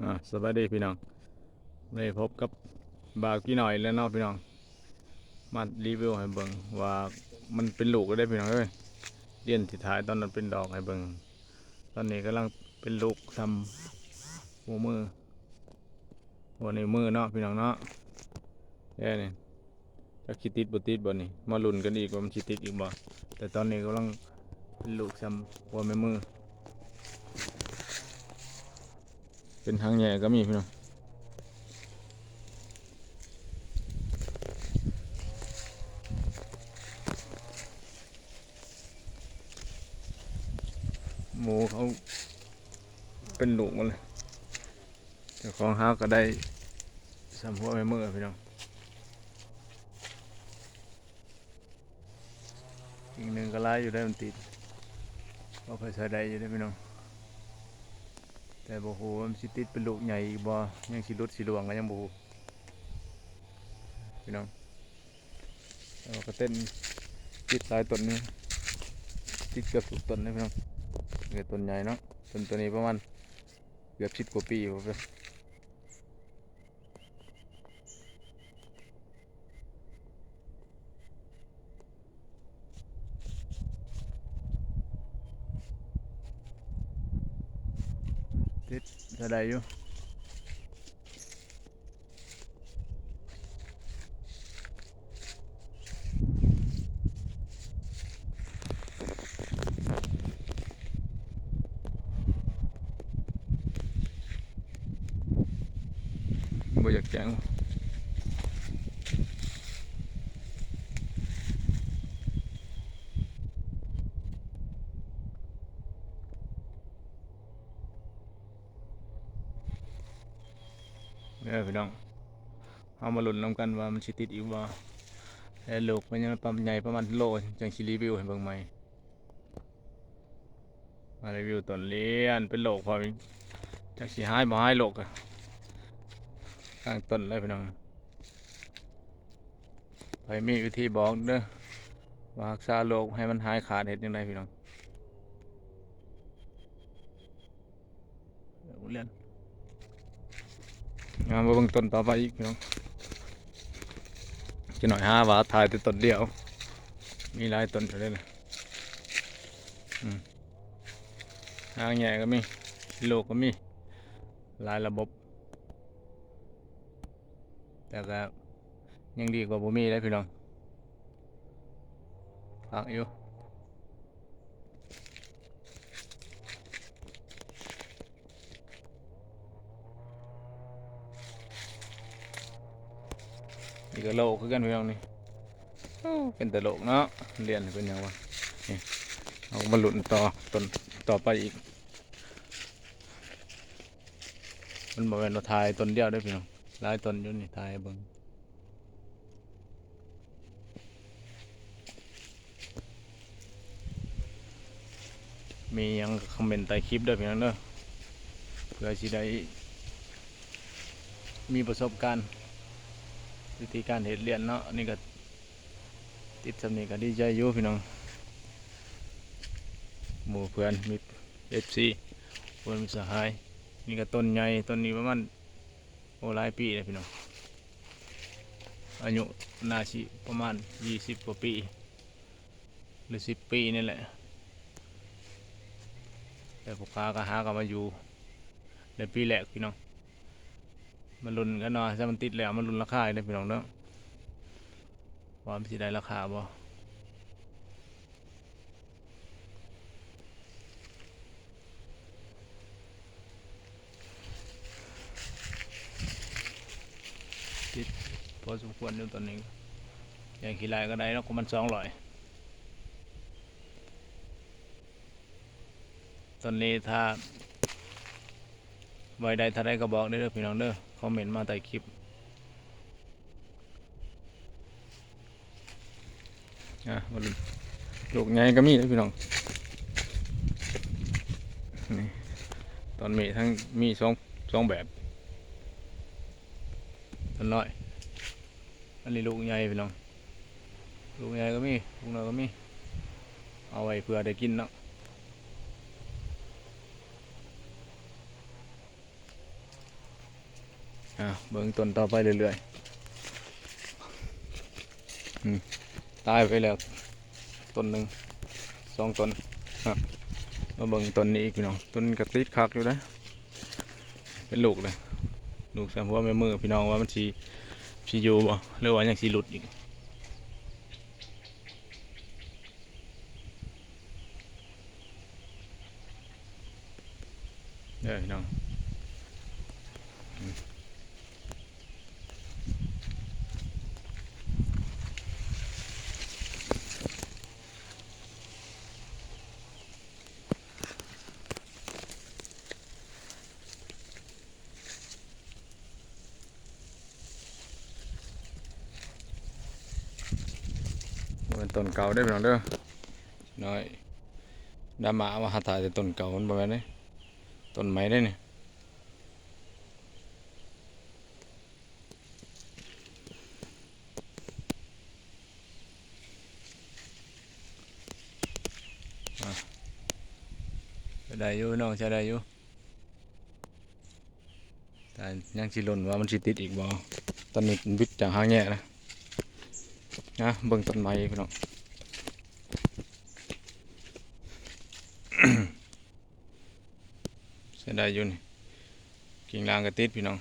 อ่าสวัสดีพี่น้องได้พบกับบาวกี่หน่อยแล้วเนาะพี่น้อง มารีวิวให้เบิ่งว่ามันเป็นลูกก็ได้พี่น้องเอ้ยเดียนที่ท้ายตอนนั้นเป็นดอกให้เบิ่งตอนนี้กำลังเป็นลูกทำหัวมือหัวในมือเนาะพี่น้องเนาะแค่นี้จะคิดติดบ่ติดบ่นี่มาลุ้นกันอีกว่ามันสิติดอีกบ่แต่ตอนนี้กำลังเป็นลูกทำหัวแม่มือ เป็นทางแย่ก็มีพี่น้องหมูเขาเป็นหลูกหมาเลยเจ้าของห้าก็ได้สามหัวไปเมื่อพี่น้องอีกหนึ่งก็ไล่อยู่ได้มันติดก็ไปใส่ได้อยู่ได้พี่น้อง แต่บ่ฮู้ว่ามันสิติดเป็นลูกใหญ่อีกบ่ยังสิรุดสิหลวงก็ยังบ่ฮู้พี่น้องแล้วก็เต้นติดหลายต้นนี่ติดเกือบทุกต้นเลยพี่น้องเกือบต้นใหญ่เนาะต้นตัวนี้ประมาณเกือบชิดกว่าปีอยู่ ติดเท่าใดอยู่บ่อยากแจ้ง เด้อพี่น้องเอามาหลุ้นนำกันว่ามันสิติดอีกบ่แต่ลูกมันยังประมใหญ่ประมาณโลจังสิรีวิวให้เบิ่งใหม่มารีวิวต้นเลียนเป็นโลกพอจักสิหายบ่หายโลกอะกลางต้นเลยพี่น้องไปมีวิธีบอกเด้อว่ารักษาโรคให้มันหายขาดเห็ดยังไงพี่น้องเดี๋ยวเรียน งามาเบิ่งต้นต่อไปอีกพี่น้องจะหน่อยห้าว่าถ่ายแต่ต้นเดียว มีหลายต้นอยู่เลยนะอืมทางแย่ก็มีโลกก็มี หลายระบบ แต่ก็ยังดีกว่าบ่มีเลยพี่น้องพักอยู่ นี่ก็โลกคือกันพี่น้องนี่โอ้เป็นแต่โลกเนาะเรียนเป็นหยังวะนี่เอามาหลุนต่อต้นต่อไปอีก มันบอกเป็นเราทายต้นเดียวได้อพี่น้องหลายต้นอยู่นี่ทายให้เบิ่งมีหยังก็คอมเมนต์ใต้คลิปเด้อพี่น้องเด้อเพื่อสิได้มีประสบการณ์ วิธีการเฮ็ดเรียนเนาะนี่ก็ติดสำนีก็ดีใจอยู่พี่น้องหมู่เพื่อนมี FC เพื่อนมีสหายนี่ก็ต้นใหญ่ต้นนี้ประมาณโอ้หลายปีเลยพี่น้องอายุนาสิประมาณยี่สิบกว่าปี หรือสิบปีนี่แหละ แต่พวกค้าก็หากันมาอยู่ในปีแรกพี่น้อง มันรุนกันเนาะถ้ามันติดแล้วมันรุนราคาเลยพี่น้องเนาะว่ามันสิได้ราคาบ่พอสมควรอยู่ตอนนี้อย่างขี้ลายก็ได้แล้วก็มันสองร้อยตอนนี้ถ้าไว้ใดถ้าได้ก็บอกได้เด้อพี่น้องเด้อ คอมเมนต์มาใต้คลิปอะมาลุนลูกใหญ่ก็มีนะพี่น้องนี่ตอนมีทั้งมีสองสองแบบต้นน้อยอันนี้ลูกใหญ่พี่น้องลูกใหญ่ก็มีลูกน้อยก็มีเอาไว้เพื่อได้กินเนาะ อะเบิ่งต้นต่อไปเรื่อยๆตายไปแล้วต้นหนึ่งสองต้นครับมาเบิ่งต้นนี้อีกพี่น้องต้นกระติดคักอยู่นะเป็นลูกเลยลูกแสมหัวแม่มือพี่น้องว่ามันสีสีอยู่บ่หรือว่าอยังสีหลุดอีกเด้อพี่น้อง ต้นเก่าได้อพี่น้องเด้อน้อยดามาว่าหาถ่ายแต่ต้นเก่ามันบ่แม่นเด้ต้นไม้ได้นี่อะใช้ได้อยู่น้องใช้ได้อยู่แต่ยังสิลุ้นว่ามันสิติดอีกบ่ตอนนี้มันบิดจากหางแง่นะ นะเบิ่งต้นไม้พี่น้องเสียดายอยู่นี่กิ่งลางกระติดพี่น้อง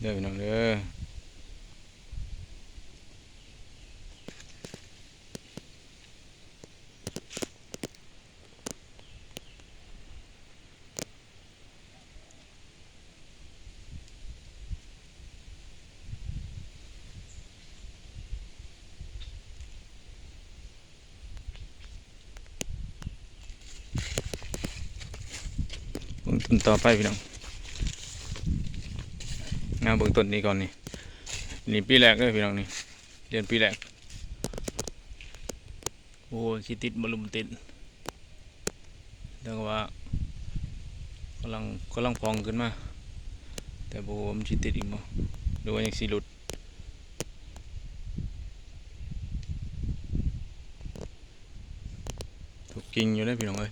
เด้อพี่น้องเด้อ ต้นต่อไปพี่น้องนะเบิ่งต้นนี้ก่อนนี่นี่ปีแรกเลยพี่น้องนี่เรียนปีแรกโอ้สิติดบลุมติดเรียกว่ากำลังกำลังพองขึ้นมา แต่บ่รู้ว่ามันสิติดอีกบ่หรือว่ายังสิหลุดถูกกิ่งอยู่ได้พี่น้องเอ้ย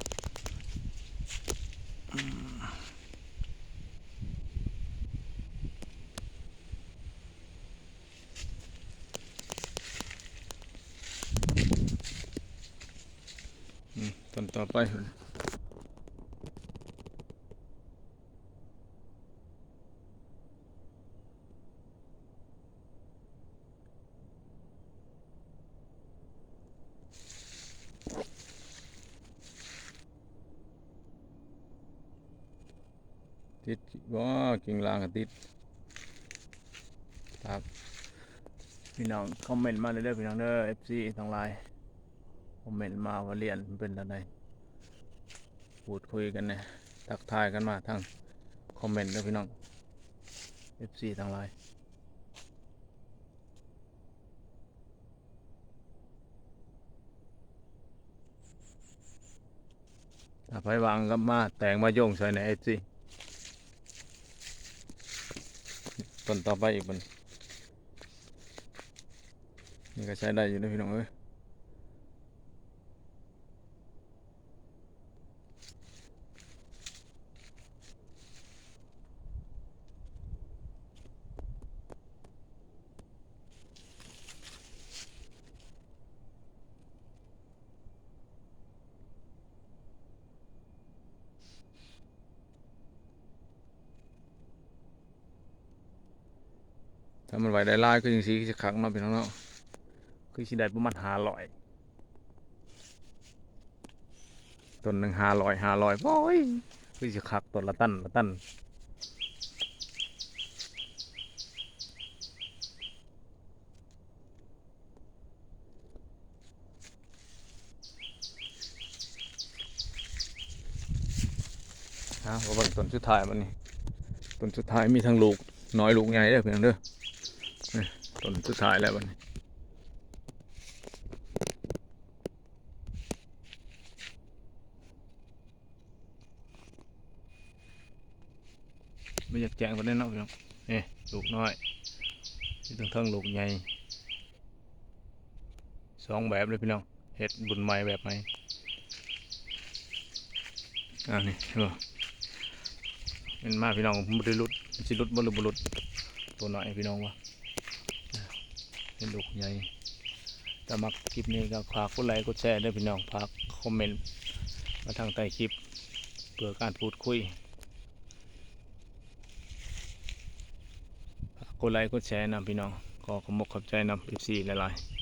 อืมอืม ไปติดบ่กิ่งลางก็ติดครับ พี่น้อง คอมเมนต์มาเด้อยๆพี่น้องเด้อ FC ทั้งหลาย คอมเมนต์มาว่าเรียนเป็นอะไร พูดคุยกันนี่ยทักทายกันมาทางคอมเมนต์ด้อพี่น้อง FC ทั้งหลายถ้าไฟวางก็มาแต่งมาโยงใส่ในเอซีต้นต่อไปอีกมันนี่ก็ใช้ได้อยู่นะพี่น้องเอ้ย ถ้ามันไหวได้ลายคือจังซี่จะขังเนาะพี่น้องเนาะคือสิได้ประมาณ500ต้นหนึ่ง500 500โอ้ยคือสิคักต้นละตันละตันฮะว่าต้นสุดท้ายมันนี่ต้นสุดท้ายมีทั้งลูกน้อยลูกใหญ่เด้อเพียงเด้อ ต้นสุดท้ายแล้วมันนี้ไม่อยากแจ้งคนนี้เนาะพี่น้องนี่ลูกน้อยที่ทั้งเทิงลูกใหญ่สองแบบเลยพี่น้องเห็ดบุญใหม่แบบใหม่อ่านี่เห็นบ่เป็นมาพี่น้องบริลุดสิลุดบริบุรุษตัวหน่อยพี่น้องวะ เป็นลูกใหญ่ถ้ามักคลิปนี้ก็ฝากกดไลค์กดแชร์ด้วยพี่น้องฝากคอมเมนต์มาทางใต้คลิปเพื่อการพูดคุยฝากกดไลค์กดแชร์นำพี่น้องก็ขอบมกขอบใจนำ FC หลายๆ